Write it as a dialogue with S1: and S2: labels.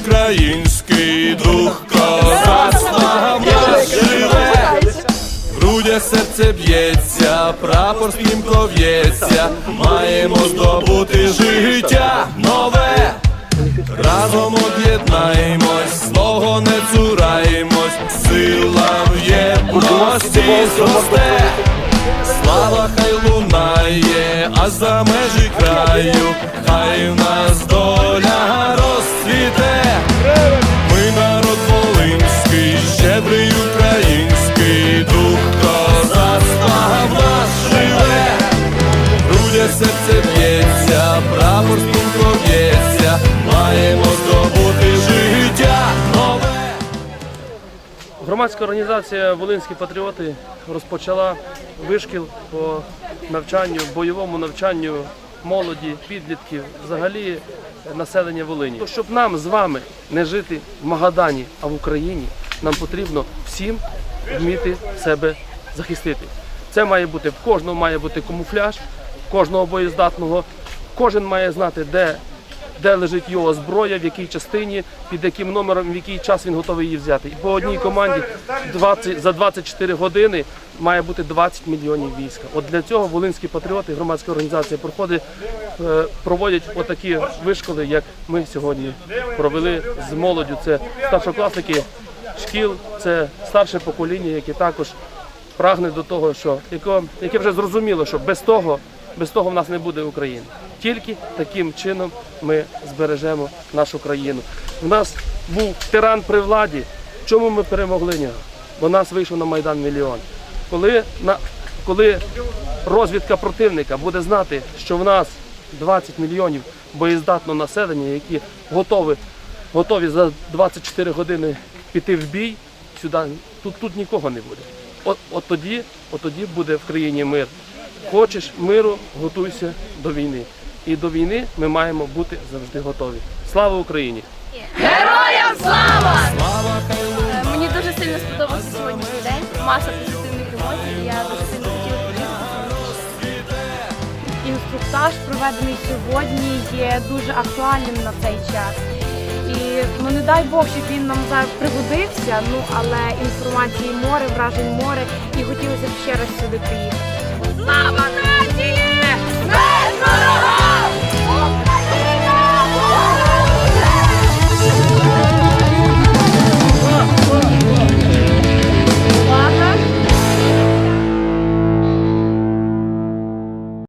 S1: український дух козацтва в нас живе, в грудях серце б'ється, прапор стрімко в'ється, маємо здобути життя нове, разом об'єднаємось, слого не цураємось, сила в єдності зросте, слава хай лунає, а за межі краю, хай в нас доля.
S2: Громадська організація Волинські патріоти розпочала вишкіл по навчанню, бойовому навчанню молоді, підлітків, взагалі населення Волині. Щоб нам з вами не жити в Магадані, а в Україні, нам потрібно всім вміти себе захистити. Це має бути в кожного має бути камуфляж, кожного боєздатного. Кожен має знати, де де лежить його зброя, в якій частині, під яким номером, в який час він готовий її взяти. І по одній команді 20, за 24 години має бути 20 мільйонів війська. От для цього волинські патріоти, громадська організація проходить, е, проводять отакі вишколи, як ми сьогодні провели з молоддю. Це старшокласники шкіл, це старше покоління, яке також прагне до того, що яке, яке вже зрозуміло, що без того, без того в нас не буде України. Тільки таким чином ми збережемо нашу країну. У нас був тиран при владі. Чому ми перемогли нього? Бо нас вийшов на Майдан мільйон. Коли, на, коли розвідка противника буде знати, що в нас 20 мільйонів боєздатного населення, які готові, готові за 24 години піти в бій, сюди тут, тут нікого не буде. От, от тоді, от тоді буде в країні мир. Хочеш миру, готуйся до війни. І до війни ми маємо бути завжди готові. Слава Україні!
S3: Героям слава!
S1: Слава
S3: Е, Мені дуже сильно сподобався сьогоднішній день. Маса позитивних емоцій. Я дуже сильно хотіла почути.
S4: інструктаж, проведений сьогодні, є дуже актуальним на цей час. І ну не дай Бог, щоб він нам зараз пригодився. Ну але інформації море, вражень море, і хотілося б ще раз сюди приїхати.
S3: Слава